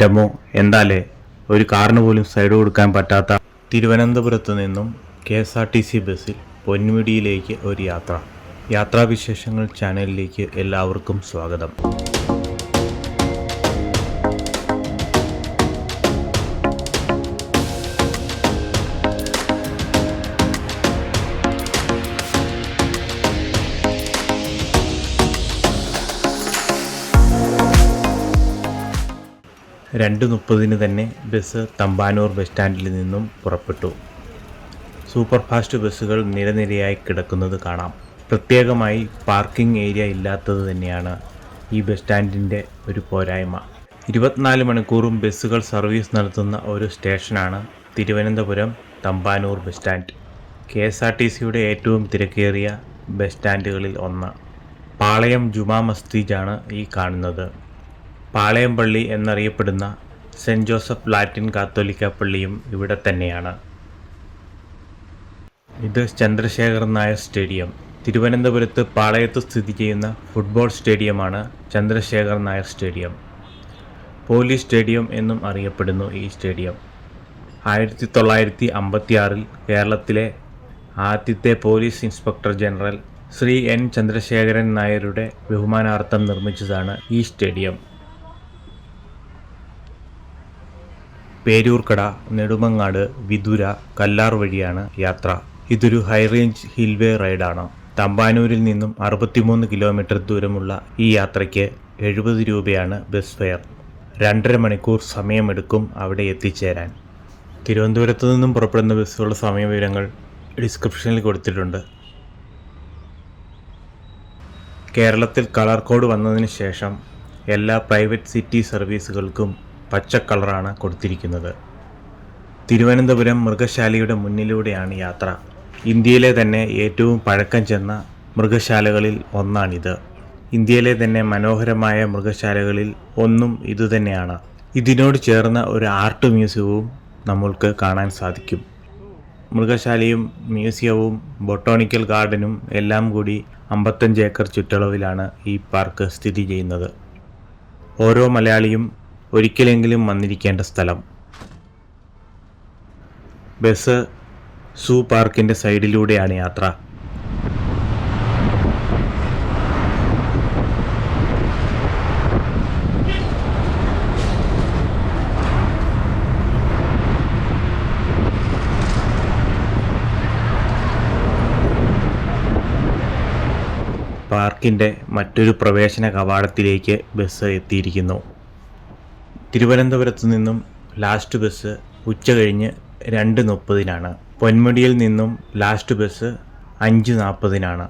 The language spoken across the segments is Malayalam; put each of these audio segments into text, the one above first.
അമ്മോ എന്താലേ ഒരു കാറിന് പോലും സൈഡ് കൊടുക്കാൻ പറ്റാത്ത തിരുവനന്തപുരത്ത് നിന്നും K S R T C ബസ്സിൽ പൊന്മുടിയിലേക്ക് ഒരു യാത്ര. യാത്രാവിശേഷങ്ങൾ ചാനലിലേക്ക് എല്ലാവർക്കും സ്വാഗതം. രണ്ട് മുപ്പതിന് തന്നെ ബസ് തമ്പാനൂർ ബസ് സ്റ്റാൻഡിൽ നിന്നും പുറപ്പെട്ടു. സൂപ്പർ ഫാസ്റ്റ് ബസ്സുകൾ നിരനിരയായി കിടക്കുന്നത് കാണാം. പ്രത്യേകമായി പാർക്കിംഗ് ഏരിയ ഇല്ലാത്തത് തന്നെയാണ് ഈ ബസ് സ്റ്റാൻഡിന്റെ ഒരു പോരായ്മ. ഇരുപത്തിനാല് മണിക്കൂറും ബസ്സുകൾ സർവീസ് നടത്തുന്ന ഒരു സ്റ്റേഷനാണ് Thiruvananthapuram Thampanoor bus stand. K S R T സിയുടെ ഏറ്റവും തിരക്കേറിയ ബസ് സ്റ്റാൻഡുകളിൽ ഒന്ന്. പാളയം ജുമാ മസ്തിജാണ് ഈ കാണുന്നത്. പാളയം പള്ളി എന്നറിയപ്പെടുന്ന സെന്റ് ജോസഫ് ലാറ്റിൻ കാത്തോലിക്ക പള്ളിയും ഇവിടെ തന്നെയാണ്. ഇത് ചന്ദ്രശേഖർ നായർ സ്റ്റേഡിയം. തിരുവനന്തപുരത്ത് പാളയത്ത് സ്ഥിതി ചെയ്യുന്ന football സ്റ്റേഡിയമാണ് Chandrasekhar Nair stadium. Police stadium എന്നും അറിയപ്പെടുന്നു ഈ സ്റ്റേഡിയം. ആയിരത്തി തൊള്ളായിരത്തി അമ്പത്തി ആറിൽ കേരളത്തിലെ ആദ്യത്തെ police inspector general Shri N Chandrasekharan നായരുടെ ബഹുമാനാർത്ഥം നിർമ്മിച്ചതാണ് ഈ സ്റ്റേഡിയം. പേരൂർക്കട നെടുമങ്ങാട് വിതുര കല്ലാർ വഴിയാണ് യാത്ര. ഇതൊരു ഹൈ റേഞ്ച് ഹിൽവേ റൈഡാണ് തമ്പാനൂരിൽ നിന്നും അറുപത്തിമൂന്ന് കിലോമീറ്റർ ദൂരമുള്ള ഈ യാത്രയ്ക്ക് എഴുപത് രൂപയാണ് ബസ് ഫെയർ രണ്ടര മണിക്കൂർ സമയമെടുക്കും അവിടെ എത്തിച്ചേരാൻ. തിരുവനന്തപുരത്തു നിന്നും പുറപ്പെടുന്ന ബസ്സുകളുടെ സമയ വിവരങ്ങൾ ഡിസ്ക്രിപ്ഷനിൽ കൊടുത്തിട്ടുണ്ട്. കേരളത്തിൽ കളർ കോഡ് വന്നതിന് ശേഷം എല്ലാ പ്രൈവറ്റ് സിറ്റി സർവീസുകൾക്കും പച്ച കളറാണ് കൊടുത്തിരിക്കുന്നത്. തിരുവനന്തപുരം മൃഗശാലയുടെ മുന്നിലൂടെയാണ് യാത്ര. ഇന്ത്യയിലെ തന്നെ ഏറ്റവും പഴക്കം ചെന്ന മൃഗശാലകളിൽ ഒന്നാണിത്. ഇന്ത്യയിലെ തന്നെ മനോഹരമായ മൃഗശാലകളിൽ ഒന്നും ഇതുതന്നെയാണ് ഇതിനോട് ചേർന്ന ഒരു ആർട്ട് മ്യൂസിയവും നമ്മൾക്ക് കാണാൻ സാധിക്കും. മൃഗശാലയും മ്യൂസിയവും ബൊട്ടോണിക്കൽ ഗാർഡനും എല്ലാം കൂടി അമ്പത്തഞ്ച് ഏക്കർ ചുറ്റളവിലാണ് ഈ പാർക്ക് സ്ഥിതി ചെയ്യുന്നത്. ഓരോ മലയാളിയും ഒരിക്കലെങ്കിലും വന്നിരിക്കേണ്ട സ്ഥലം. ബസ് സൂ പാർക്കിന്റെ സൈഡിലൂടെയാണ് യാത്ര. പാർക്കിന്റെ മറ്റൊരു പ്രവേശന കവാടത്തിലേക്ക് ബസ് എത്തിയിരിക്കുന്നു. തിരുവനന്തപുരത്ത് നിന്നും ലാസ്റ്റ് ബസ് ഉച്ച കഴിഞ്ഞ് രണ്ട് മുപ്പതിനാണ്. പൊന്മുടിയിൽ നിന്നും ലാസ്റ്റ് ബസ് അഞ്ച് നാൽപ്പതിനാണ്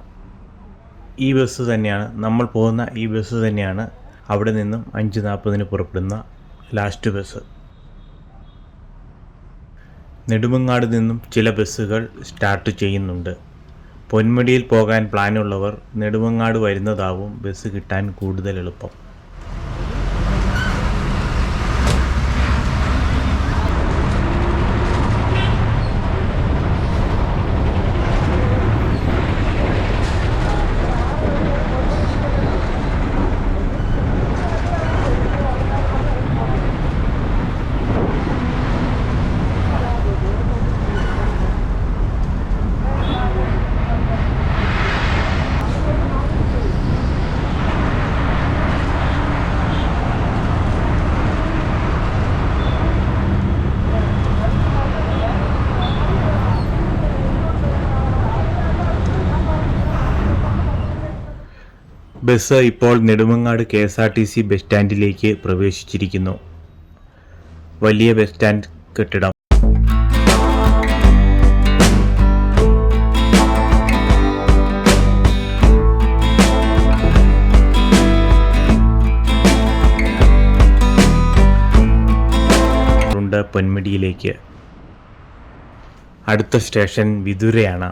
ഈ ബസ് തന്നെയാണ് നമ്മൾ പോകുന്ന ഈ ബസ് തന്നെയാണ് അവിടെ നിന്നും അഞ്ച് നാൽപ്പതിന് പുറപ്പെടുന്ന ലാസ്റ്റ് ബസ് നെടുമങ്ങാട് നിന്നും ചില ബസ്സുകൾ സ്റ്റാർട്ട് ചെയ്യുന്നുണ്ട്. പൊന്മുടിയിൽ പോകാൻ പ്ലാനുള്ളവർ നെടുമങ്ങാട് വരുന്നതാവും ബസ് കിട്ടാൻ കൂടുതൽ എളുപ്പം. ബസ് ഇപ്പോൾ Nedumangad K S R T C bus സ്റ്റാൻഡിലേക്ക് പ്രവേശിച്ചിരിക്കുന്നു. വലിയ ബസ് സ്റ്റാൻഡ് കെട്ടിടം. പൊന്മുടിയിലേക്ക്. അടുത്ത സ്റ്റേഷൻ വിതുരയാണ്.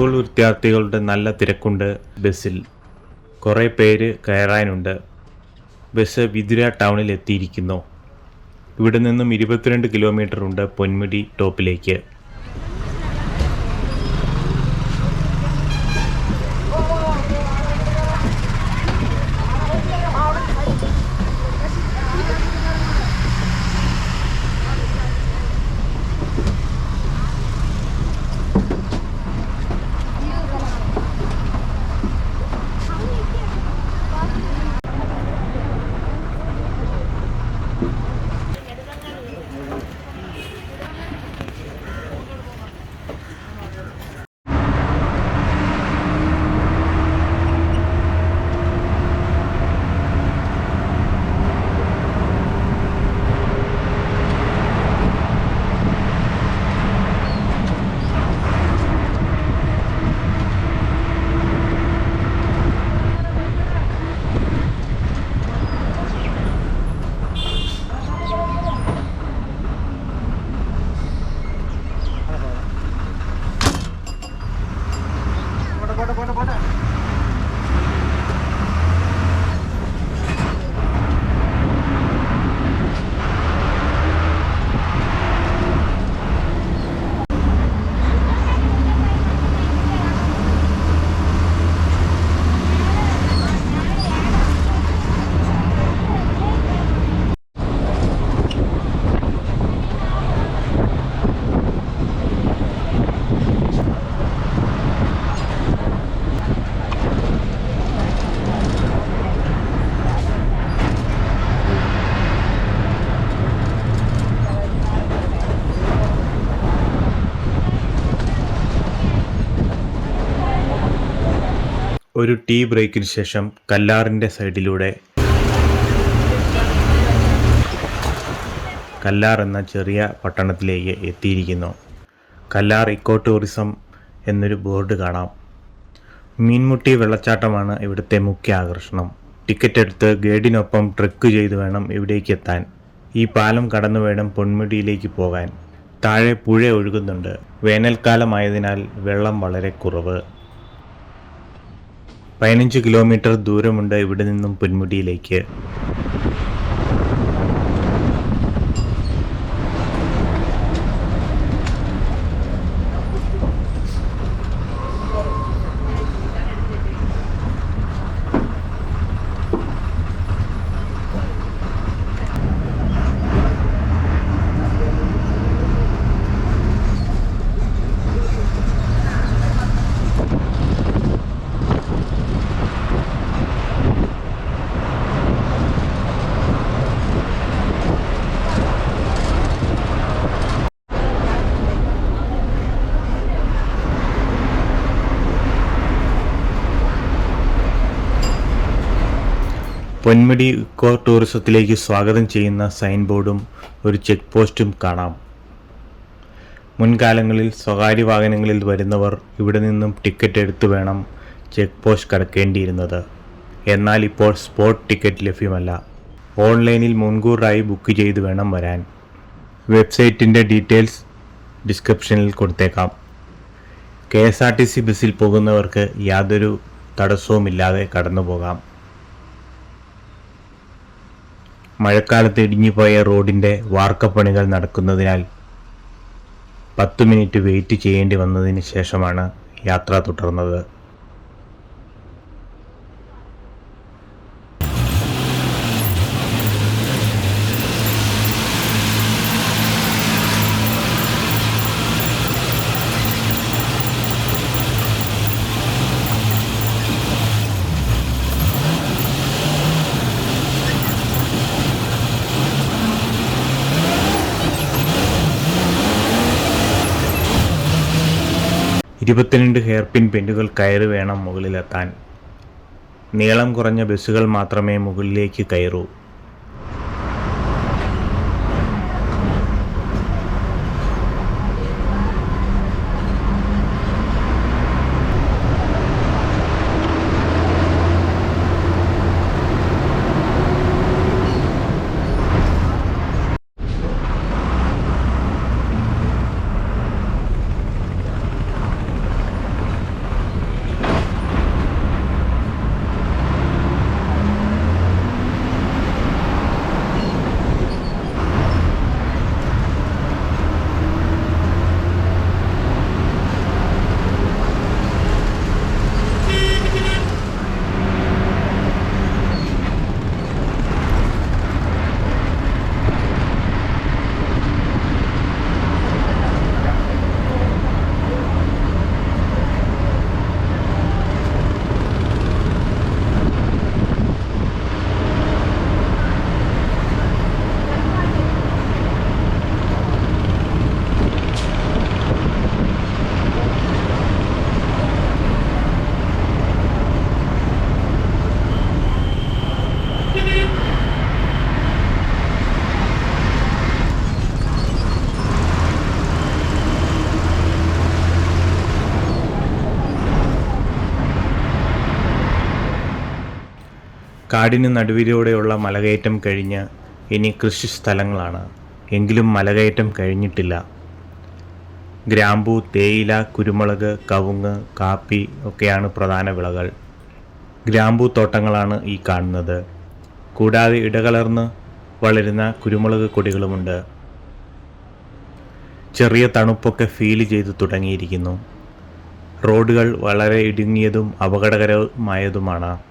സ്കൂൾ വിദ്യാർത്ഥികളുടെ നല്ല തിരക്കുണ്ട് ബസ്സിൽ. കുറേ പേര് കയറാനുണ്ട്. ബസ് വിതുര ടൗണിൽ എത്തിയിരിക്കുന്നു. ഇവിടെ നിന്നും ഇരുപത്തിരണ്ട് കിലോമീറ്റർ ഉണ്ട് പൊന്മുടി ടോപ്പിലേക്ക്. ഒരു ടീ ബ്രേക്കിന് ശേഷം കല്ലാറിന്റെ സൈഡിലൂടെ കല്ലാർ എന്ന ചെറിയ പട്ടണത്തിലേക്ക് എത്തിയിരിക്കുന്നു. കല്ലാർ ഇക്കോ ടൂറിസം എന്നൊരു ബോർഡ് കാണാം. മീൻമുട്ടി വെള്ളച്ചാട്ടമാണ് ഇവിടുത്തെ മുഖ്യ ആകർഷണം. ടിക്കറ്റ് എടുത്ത് ഗൈഡിനൊപ്പം ട്രെക്ക് ചെയ്ത് വേണം ഇവിടേക്ക് എത്താൻ. ഈ പാലം കടന്നു വേണം പൊന്മുടിയിലേക്ക് പോകാൻ. താഴെ പുഴ ഒഴുകുന്നുണ്ട്. വേനൽക്കാലമായതിനാൽ വെള്ളം വളരെ കുറവ്. പതിനഞ്ച് കിലോമീറ്റർ ദൂരമുണ്ട് ഇവിടെ നിന്നും പൊന്മുടിയിലേക്ക് പൊന്മുടി ഇക്കോ ടൂറിസത്തിലേക്ക് സ്വാഗതം ചെയ്യുന്ന സൈൻ ബോർഡും ഒരു ചെക്ക് പോസ്റ്റും കാണാം. മുൻകാലങ്ങളിൽ സ്വകാര്യ വാഹനങ്ങളിൽ വരുന്നവർ ഇവിടെ നിന്നും ടിക്കറ്റ് എടുത്തു വേണം ചെക്ക് പോസ്റ്റ് കടക്കേണ്ടിയിരുന്നത്. എന്നാൽ ഇപ്പോൾ സ്പോട്ട് ടിക്കറ്റ് ലഭ്യമല്ല. ഓൺലൈനിൽ മുൻകൂറായി ബുക്ക് ചെയ്ത് വേണം വരാൻ. വെബ്സൈറ്റിന്റെ ഡീറ്റെയിൽസ് ഡിസ്ക്രിപ്ഷനിൽ കൊടുത്തേക്കാം. K S R T C ബസ്സിൽ പോകുന്നവർക്ക് യാതൊരു തടസ്സവുമില്ലാതെ കടന്നു പോകാം മഴക്കാലത്ത് ഇടിഞ്ഞുപോയ റോഡിന്റെ വാർക്കപ്പണികൾ നടക്കുന്നതിനാൽ പത്ത് മിനിറ്റ് വെയിറ്റ് ചെയ്യേണ്ടി വന്നതിന് ശേഷമാണ് യാത്ര തുടർന്നത്. ഇരുപത്തിരണ്ട് ഹെയർ പിൻ പെൻഡുകൾ കയറി വേണം മുകളിലെത്താൻ. നീളം കുറഞ്ഞ ബസ്സുകൾ മാത്രമേ മുകളിലേക്ക് കയറൂ. കാടിന് നടുവിലൂടെയുള്ള മലകയറ്റം കഴിഞ്ഞ് ഇനി കൃഷി സ്ഥലങ്ങളാണ്. എങ്കിലും മലകയറ്റം കഴിഞ്ഞിട്ടില്ല. ഗ്രാമ്പു തേയില കുരുമുളക് കവുങ്ങ് കാപ്പി ഒക്കെയാണ് പ്രധാന വിളകൾ. ഗ്രാമ്പു തോട്ടങ്ങളാണ് ഈ കാണുന്നത്. കൂടാതെ ഇടകലർന്ന് വളരുന്ന കുരുമുളക് കൊടികളുമുണ്ട്. ചെറിയ തണുപ്പൊക്കെ ഫീൽ ചെയ്ത് തുടങ്ങിയിരിക്കുന്നു. റോഡുകൾ വളരെ ഇടുങ്ങിയതും അപകടകരമായതുമാണ്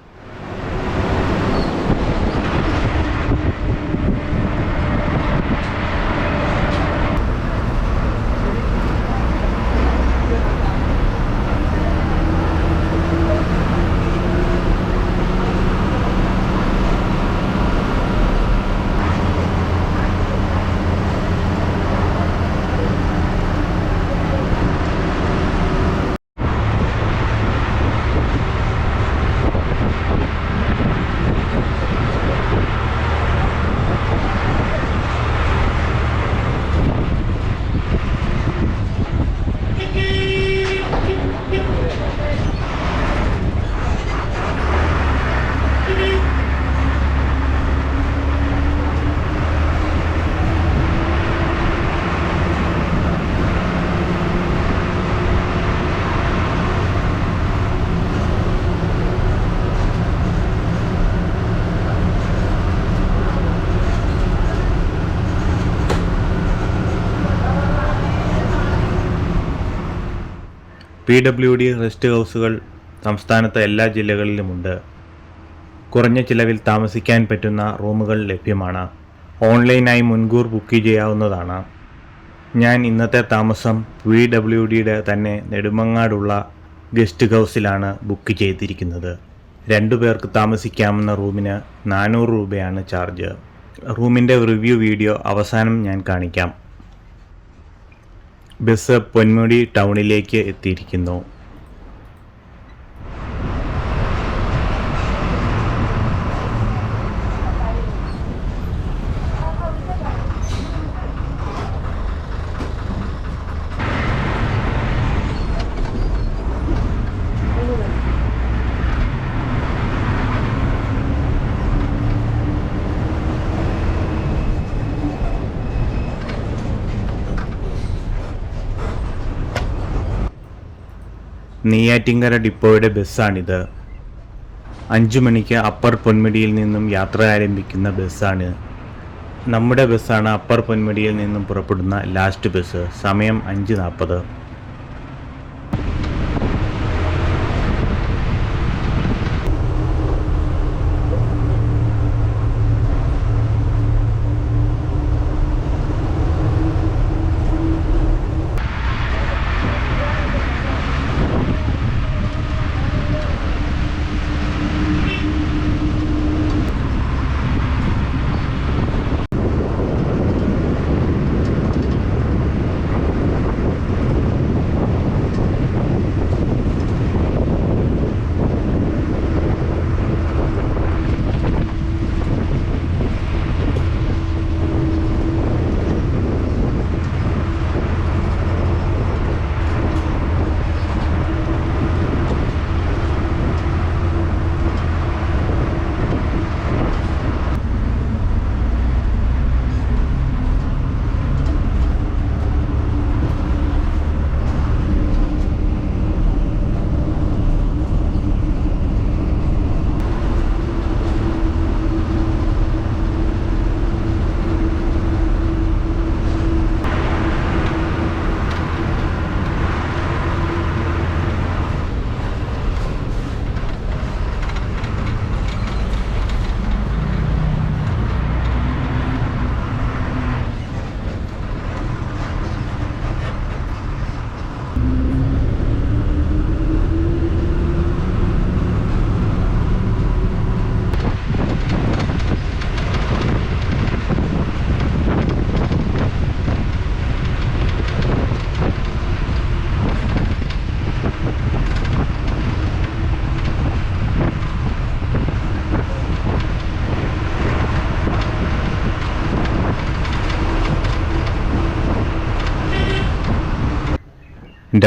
പി ഡബ്ല്യു ഡി റെസ്റ്റ് ഹൗസുകൾ സംസ്ഥാനത്തെ എല്ലാ ജില്ലകളിലുമുണ്ട്. കുറഞ്ഞ ചിലവിൽ താമസിക്കാൻ പറ്റുന്ന റൂമുകൾ ലഭ്യമാണ്. ഓൺലൈനായി മുൻകൂർ ബുക്ക് ചെയ്യാവുന്നതാണ്. ഞാൻ ഇന്നത്തെ താമസം വി ഡബ്ല്യു ഡിയുടെ തന്നെ നെടുമങ്ങാടുള്ള ഗസ്റ്റ് ഹൗസിലാണ് ബുക്ക് ചെയ്തിരിക്കുന്നത്. രണ്ടു പേർക്ക് താമസിക്കാവുന്ന റൂമിന് നാനൂറ് രൂപയാണ് ചാർജ്. റൂമിന്റെ റിവ്യൂ വീഡിയോ അവസാനം ഞാൻ കാണിക്കാം. ബസ് പൊന്മുടി ടൗണിലേക്ക് എത്തിയിരിക്കുന്നു. നെയ്യാറ്റിങ്കര ഡിപ്പോയുടെ ബസ്സാണിത്. അഞ്ചു മണിക്ക് അപ്പർ പൊന്മുടിയിൽ നിന്നും യാത്ര ആരംഭിക്കുന്ന ബസ്സാണ്. നമ്മുടെ ബസ്സാണ് അപ്പർ പൊന്മുടിയിൽ നിന്നും പുറപ്പെടുന്ന ലാസ്റ്റ് ബസ്. സമയം അഞ്ച് നാൽപ്പത്.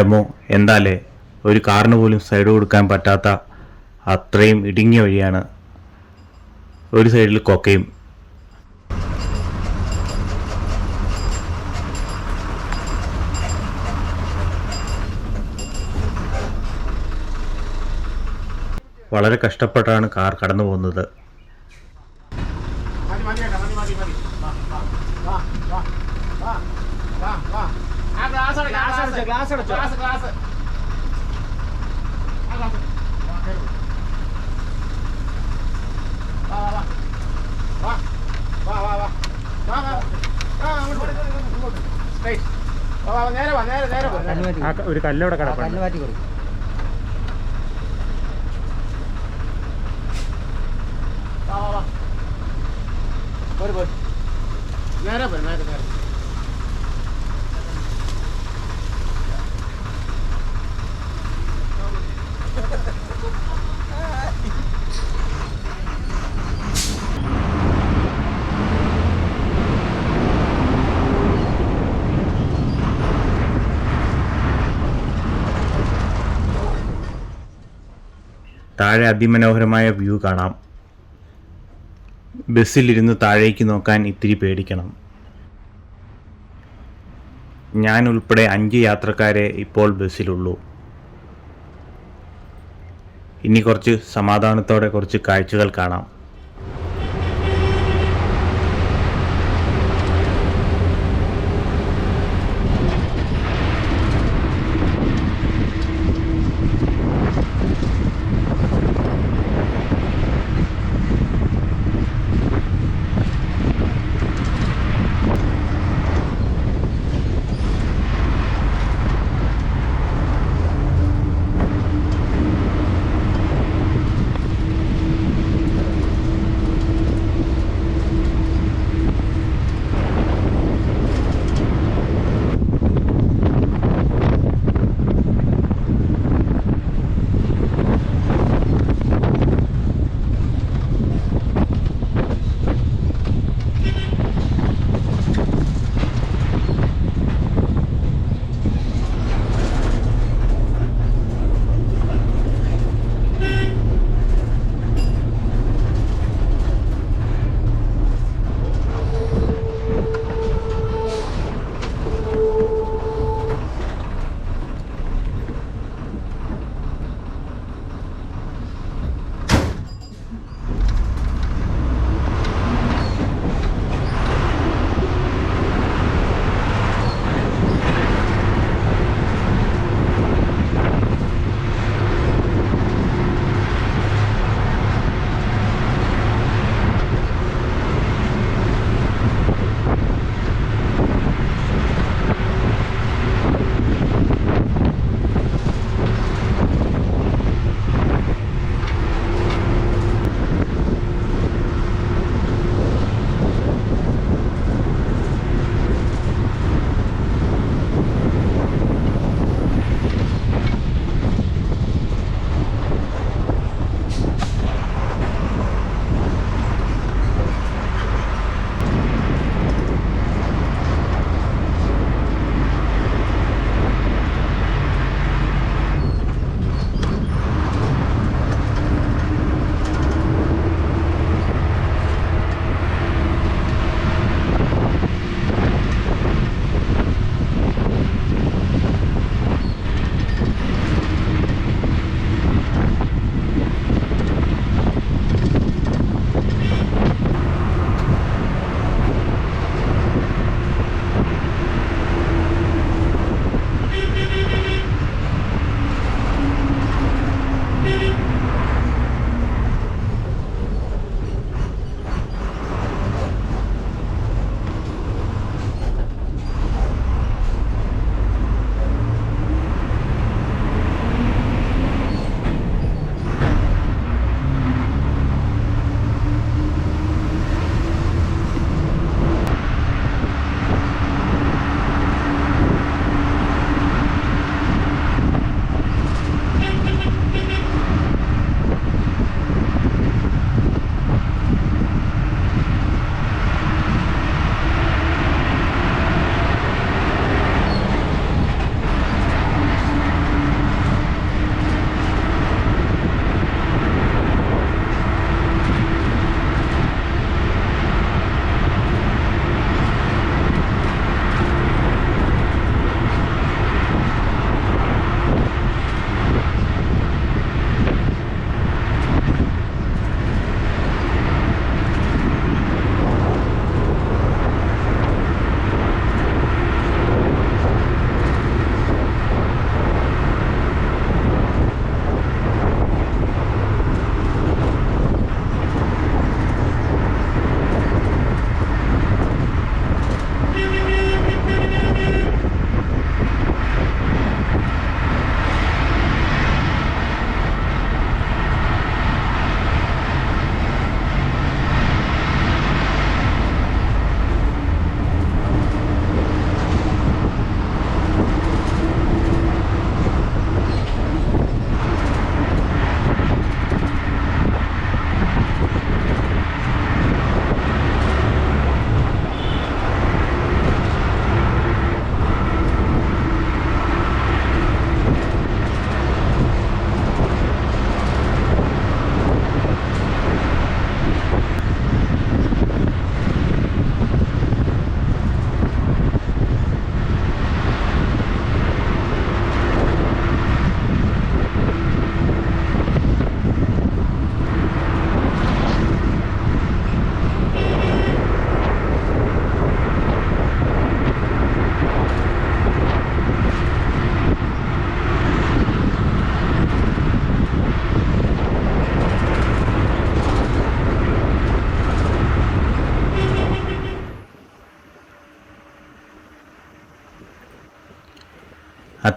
അമ്മോ എന്താലേ? ഒരു കാറിന് പോലും സൈഡ് കൊടുക്കാൻ പറ്റാത്ത അത്രയും ഇടുങ്ങിയ വഴിയാണ് ഒരു സൈഡിൽ കൊക്കയും. വളരെ കഷ്ടപ്പെട്ടാണ് കാർ കടന്നു പോകുന്നത് ഗ്ലാസ് അടച്ചു. Glass glass. ഒരു കല്ലവിടെ കിടക്കാം കല്ല് മാറ്റി കൊടുക്കും. താഴെ അതിമനോഹരമായ വ്യൂ കാണാം. ബസ്സിലിരുന്ന് താഴേക്ക് നോക്കാൻ ഇത്തിരി പേടിക്കണം. ഞാൻ ഉൾപ്പെടെ അഞ്ച് യാത്രക്കാരെ ഇപ്പോൾ ബസ്സിലുള്ളൂ. ഇനി കുറച്ച് സമാധാനത്തോടെ കുറച്ച് കാഴ്ചകൾ കാണാം.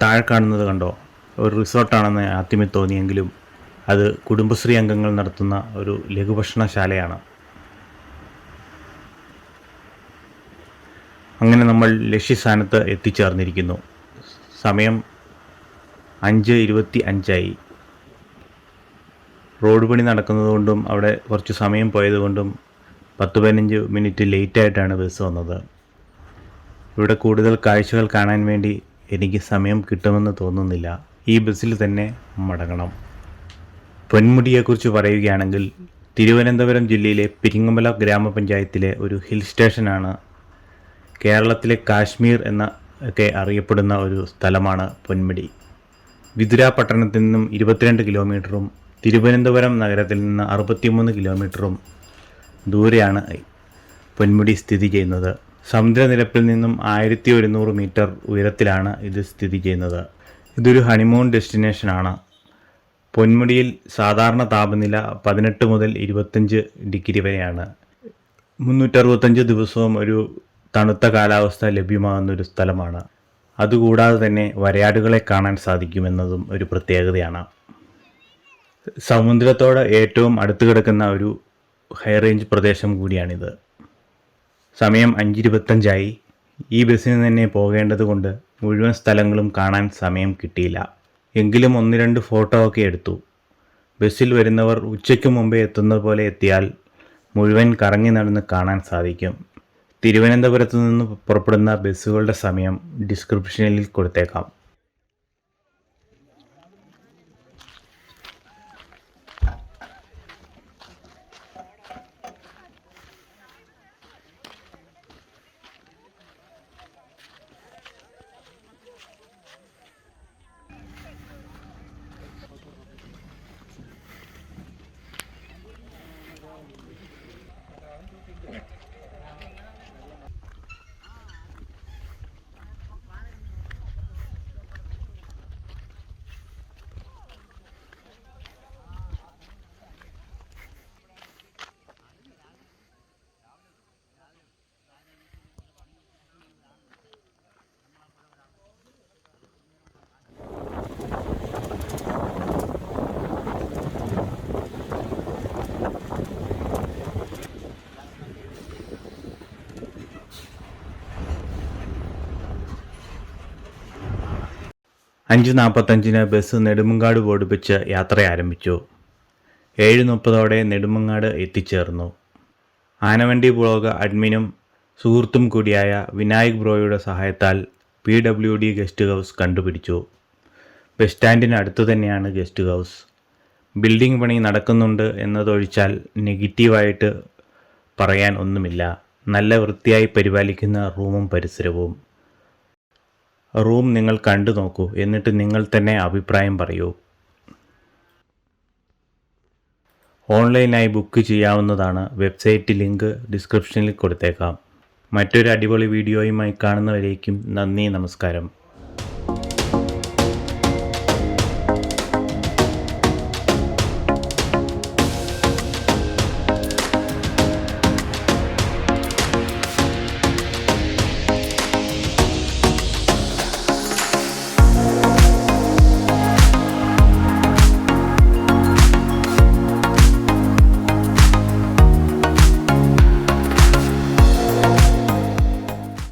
താഴെ കാണുന്നത് കണ്ടോ? ഒരു റിസോർട്ടാണെന്ന് ആദ്യമേ തോന്നിയെങ്കിലും അത് കുടുംബശ്രീ അംഗങ്ങൾ നടത്തുന്ന ഒരു ലഘുഭക്ഷണശാലയാണ്. അങ്ങനെ നമ്മൾ ലക്ഷ്യസ്ഥാനത്ത് എത്തിച്ചേർന്നിരിക്കുന്നു. സമയം അഞ്ച് ഇരുപത്തി അഞ്ചായി റോഡ് പണി നടക്കുന്നതുകൊണ്ടും അവിടെ കുറച്ച് സമയം പോയതുകൊണ്ടും പത്ത് പതിനഞ്ച് മിനിറ്റ് ലേറ്റായിട്ടാണ് ബസ് വന്നത്. ഇവിടെ കൂടുതൽ കാഴ്ചകൾ കാണാൻ വേണ്ടി എനിക്ക് സമയം കിട്ടുമെന്ന് തോന്നുന്നില്ല. ഈ ബസ്സിൽ തന്നെ മടങ്ങണം. പൊന്മുടിയെക്കുറിച്ച് പറയുകയാണെങ്കിൽ തിരുവനന്തപുരം ജില്ലയിലെ പെരിങ്ങമല ഗ്രാമപഞ്ചായത്തിലെ ഒരു ഹിൽ സ്റ്റേഷനാണ്. കേരളത്തിലെ കാശ്മീർ എന്ന ഒക്കെ അറിയപ്പെടുന്ന ഒരു സ്ഥലമാണ് പൊന്മുടി. വിതുര പട്ടണത്തിൽ നിന്നും ഇരുപത്തിരണ്ട് കിലോമീറ്ററും തിരുവനന്തപുരം നഗരത്തിൽ നിന്ന് അറുപത്തിമൂന്ന് കിലോമീറ്ററും ദൂരെയാണ് പൊന്മുടി സ്ഥിതി ചെയ്യുന്നത്. സമുദ്രനിരപ്പിൽ നിന്നും ആയിരത്തി ഒരുന്നൂറ് മീറ്റർ ഉയരത്തിലാണ് ഇത് സ്ഥിതി ചെയ്യുന്നത്. ഇതൊരു ഹണിമൂൺ ഡെസ്റ്റിനേഷനാണ്. പൊന്മുടിയിൽ സാധാരണ താപനില പതിനെട്ട് മുതൽ ഇരുപത്തഞ്ച് ഡിഗ്രി വരെയാണ്. മുന്നൂറ്ററുപത്തഞ്ച് ദിവസവും ഒരു തണുത്ത കാലാവസ്ഥ ലഭ്യമാകുന്ന ഒരു സ്ഥലമാണ്. അതുകൂടാതെ തന്നെ വരയാടുകളെ കാണാൻ സാധിക്കുമെന്നതും ഒരു പ്രത്യേകതയാണ്. സമുദ്രത്തോട് ഏറ്റവും അടുത്ത് കിടക്കുന്ന ഒരു ഹൈ റേഞ്ച് പ്രദേശം കൂടിയാണിത്. സമയം അഞ്ചിരുപത്തഞ്ചായി. ഈ ബസ്സിന് തന്നെ പോകേണ്ടത് കൊണ്ട് മുഴുവൻ സ്ഥലങ്ങളും കാണാൻ സമയം കിട്ടിയില്ല. എങ്കിലും ഒന്ന് രണ്ട് ഫോട്ടോ ഒക്കെ എടുത്തു. ബസ്സിൽ വരുന്നവർ ഉച്ചയ്ക്ക് മുമ്പേ എത്തുന്ന പോലെ എത്തിയാൽ മുഴുവൻ കറങ്ങി നടന്ന് കാണാൻ സാധിക്കും. തിരുവനന്തപുരത്തു നിന്ന് പുറപ്പെടുന്ന ബസ്സുകളുടെ സമയം ഡിസ്ക്രിപ്ഷനിൽ കൊടുത്തേക്കാം. അഞ്ച് നാൽപ്പത്തഞ്ചിന് ബസ് നെടുമങ്ങാട് ഓടിപ്പിച്ച് യാത്ര ആരംഭിച്ചു. ഏഴ് മുപ്പതോടെ നെടുമങ്ങാട് എത്തിച്ചേർന്നു. ആനവണ്ടി ബ്ലോഗ് അഡ്മിനും സുഹൃത്തും കൂടിയായ വിനായക് ബ്രോയുടെ സഹായത്താൽ P W D guest house കണ്ടുപിടിച്ചു. ബസ് സ്റ്റാൻഡിന് അടുത്തു തന്നെയാണ് ഗസ്റ്റ് ഹൗസ്. ബിൽഡിംഗ് പണി നടക്കുന്നുണ്ട് എന്നതൊഴിച്ചാൽ നെഗറ്റീവായിട്ട് പറയാൻ ഒന്നുമില്ല. നല്ല വൃത്തിയായി പരിപാലിക്കുന്ന റൂമും പരിസരവും. റൂം നിങ്ങൾ കണ്ടു നോക്കൂ. എന്നിട്ട് നിങ്ങൾ തന്നെ അഭിപ്രായം പറയൂ. ഓൺലൈനായി ബുക്ക് ചെയ്യാവുന്നതാണ്. വെബ്സൈറ്റ് ലിങ്ക് ഡിസ്ക്രിപ്ഷനിൽ കൊടുത്തേക്കാം. മറ്റൊരു അടിപൊളി വീഡിയോയുമായി കാണുന്നവരേക്കും നന്ദി നമസ്കാരം.